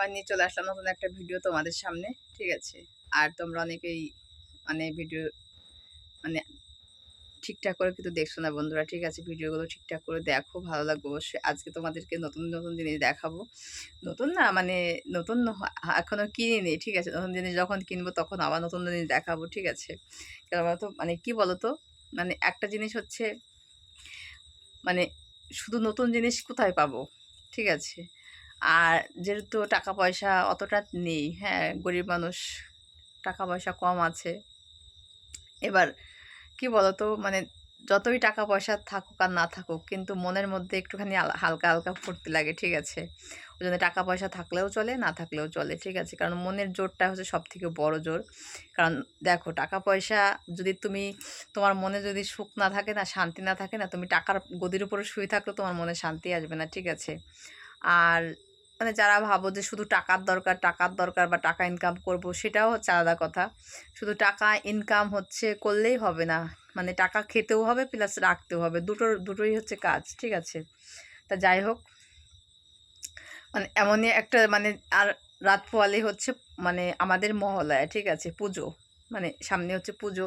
আবার নিয়ে চলে আসলাম নতুন একটা ভিডিও তোমাদের সামনে, ঠিক আছে? আর তোমরা অনেকেই মানে ভিডিও মানে ঠিকঠাক করে কিন্তু দেখছ না বন্ধুরা, ঠিক আছে? ভিডিওগুলো ঠিকঠাক করে দেখো, ভালো লাগবে অবশ্যই। আজকে তোমাদেরকে নতুন নতুন জিনিস দেখাবো। নতুন না মানে নতুন ন- এখনও কিনিনি, ঠিক আছে? নতুন জিনিস যখন কিনবো তখন আবার নতুন জিনিস দেখাবো, ঠিক আছে? কেন তো মানে কি বলতো? মানে একটা জিনিস হচ্ছে মানে শুধু নতুন জিনিস কোথায় পাবো, ঠিক আছে? আর যেহেতু টাকা পয়সা অতটা নেই হ্যাঁ গরিব মানুষ টাকা পয়সা কম আছে। এবার কি বলতো মানে যতই টাকা পয়সা থাকুক আর না থাকুক, কিন্তু মনের মধ্যে একটুখানি হালকা হালকা ফুর্তি লাগে, ঠিক আছে? ওই জন্য টাকা পয়সা থাকলেও চলে, না থাকলেও চলে, ঠিক আছে? কারণ মনের জোরটা হচ্ছে সব থেকে বড় জোর। কারণ দেখো টাকা পয়সা যদি তুমি, তোমার মনে যদি সুখ না থাকে না, শান্তি না থাকে না, তুমি টাকার গদির উপরে শুয়ে থাকলেও তোমার মনে শান্তি আসবে না, ঠিক আছে? আর মানে যারা ভাবো যে শুধু টাকার দরকার টাকার দরকার বা টাকা ইনকাম করব, সেটাও হচ্ছে আলাদা কথা। শুধু টাকা ইনকাম হচ্ছে করলেই হবে না। মানে টাকা খেতেও হবে প্লাস রাখতেও হবে। দুটোর দুটোই হচ্ছে কাজ, ঠিক আছে? তা যাই হোক। মানে এমনই একটা মানে আর রাত পোয়ালে হচ্ছে মানে আমাদের মহলায়, ঠিক আছে? পুজো। মানে সামনে হচ্ছে পুজো।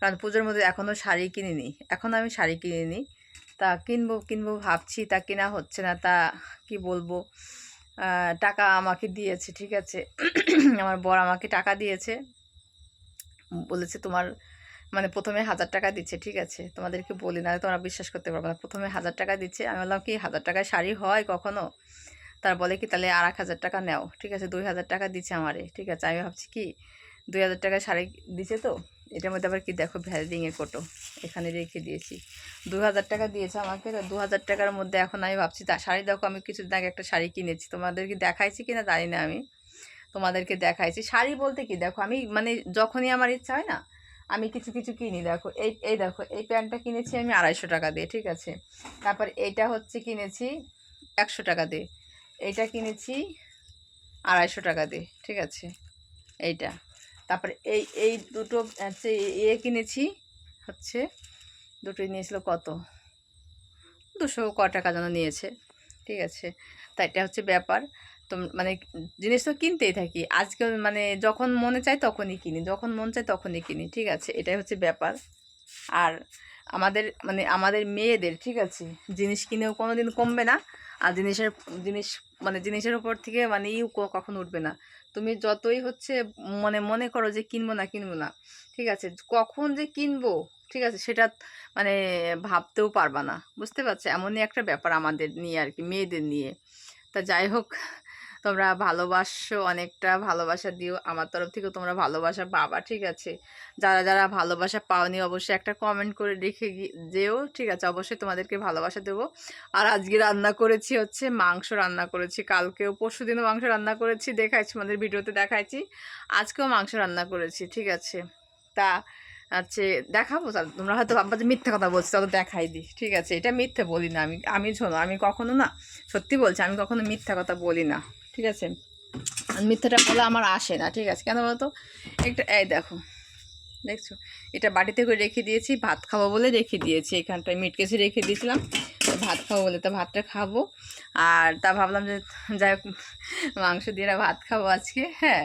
কারণ পুজোর মধ্যে এখনও শাড়ি কিনিনি। এখনও আমি শাড়ি কিনিনি। তা কিনবো কিনবো ভাবছি। তা কেনা হচ্ছে না। তা কি বলব? টাকা আমাকে দিয়েছে, ঠিক আছে? আমার বর আমাকে টাকা দিয়েছে। বলেছে তোমার মানে প্রথমে হাজার টাকা দিচ্ছে, ঠিক আছে? তোমাদেরকে বলি না তোমরা বিশ্বাস করতে পারব না। প্রথমে হাজার টাকা দিচ্ছে। আমি বললাম, কি, হাজার টাকায় শাড়ি হয় কখনো? তার বলে কি, তাহলে আর এক হাজার টাকা নেও। ঠিক আছে, দুই হাজার টাকা দিচ্ছে আমারে, ঠিক আছে? আমি ভাবছি, কি, দুই হাজার টাকা শাড়ি দিছে তো? এটার মধ্যে আবার কি দেখো ভ্যালিডিংয়ের ফটো এখানে রেখে দিয়েছি। দু হাজার টাকা দিয়েছে আমাকে, তো দু হাজার টাকার মধ্যে এখন আমি ভাবছি, তা শাড়ি দেখো, আমি কিছুদিন আগে একটা শাড়ি কিনেছি। তোমাদেরকে দেখাইছি কিনা জানি না আমি। তোমাদেরকে দেখাইছি। শাড়ি বলতে কি, দেখো আমি মানে যখনই আমার ইচ্ছা হয় না, আমি কিছু কিছু কিনি, দেখো। এই এই দেখো, এই প্যান্টটা কিনেছি আমি আড়াইশো টাকা দিয়ে, ঠিক আছে? তারপর এইটা হচ্ছে কিনেছি একশো টাকা দিয়ে এইটা কিনেছি আড়াইশো টাকা দিয়ে, ঠিক আছে? এইটা। তারপরে এই এই দুটো, হচ্ছে এ কিনেছি, হচ্ছে দুটোই নিয়েছিল কত? দুশো ক টাকা যেন নিয়েছে, ঠিক আছে? তা এটা হচ্ছে ব্যাপার। তো মানে জিনিস তো কিনতেই থাকি। আজকে মানে যখন মনে চায় তখনই কিনি, যখন মন চায় তখনই কিনি, ঠিক আছে? এটাই হচ্ছে ব্যাপার। আর আমাদের মানে আমাদের মেয়েদের, ঠিক আছে? জিনিস কিনেও কোনো দিন কমবে না। আর জিনিসের, জিনিস মানে জিনিসের উপর থেকে মানে ইউ কখন উঠবে না। তুমি যতই হচ্ছে মানে মনে করো যে কিনবো না কিনবো না, ঠিক আছে? কখন যে কিনবো, ঠিক আছে? সেটা মানে ভাবতেও পারবা না, বুঝতে পারছ? এমনই একটা ব্যাপার আমাদের নিয়ে আর কি, মেয়েদের নিয়ে। তা যাই হোক তোমরা ভালোবাসো অনেকটা, ভালোবাসা দিও আমার তরফ থেকেও তোমরা ভালোবাসা পাবা, ঠিক আছে? যারা যারা ভালোবাসা পাওনি অবশ্যই একটা কমেন্ট করে রেখে যেও, ঠিক আছে? অবশ্যই তোমাদেরকে ভালোবাসা দেবো। আর আজকে রান্না করেছি হচ্ছে মাংস রান্না করেছি, কালকেও পরশু দিনও মাংস রান্না করেছি, দেখাইছি আমাদের ভিডিওতে দেখাইছি। আজকেও মাংস রান্না করেছি, ঠিক আছে? তা হচ্ছে দেখাবো তোমরা হয়তো ভাববা যে মিথ্যা কথা বলছি তাহলে দেখাই দিই ঠিক আছে? এটা মিথ্যে বলি না আমি আমি শোনো, আমি কখনো না, সত্যি বলছি, আমি কখনো মিথ্যা কথা বলি না, ঠিক আছে? মিথ্যাটা বলে আমার আসে না, ঠিক আছে? কেন বলতো? একটা, এই দেখো, দেখছ? এটা বাড়িতে করে রেখে দিয়েছি, ভাত খাব বলে রেখে দিয়েছি, এখানটায় মিট কেসে রেখে দিয়েছিলাম। ভাত খাব বলে। তা ভাতটা খাব। আর তা ভাবলাম যে, যাই হোক, মাংস দিয়ে ভাত খাব আজকে হ্যাঁ।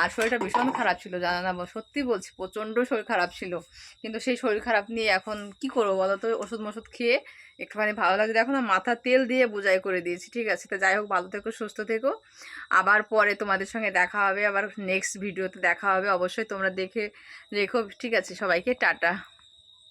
আর শরীরটা ভীষণ খারাপ ছিল, জানা না, সত্যি বলছি, প্রচণ্ড শরীর খারাপ ছিল। কিন্তু সেই শরীর খারাপ নিয়ে এখন কি করব বলো তো? ওষুধ মষুধ খেয়ে একটুখানি ভালো লাগে দেখো মাথা তেল দিয়ে বোঝাই করে দিয়েছি, ঠিক আছে? তো যাই হোক, ভালো থেকো, সুস্থ থেকো। আবার পরে তোমাদের সঙ্গে দেখা হবে, আবার নেক্সট ভিডিওতে দেখা হবে। অবশ্যই তোমরা দেখে রেখো, ঠিক আছে? সবাইকে, টাটা।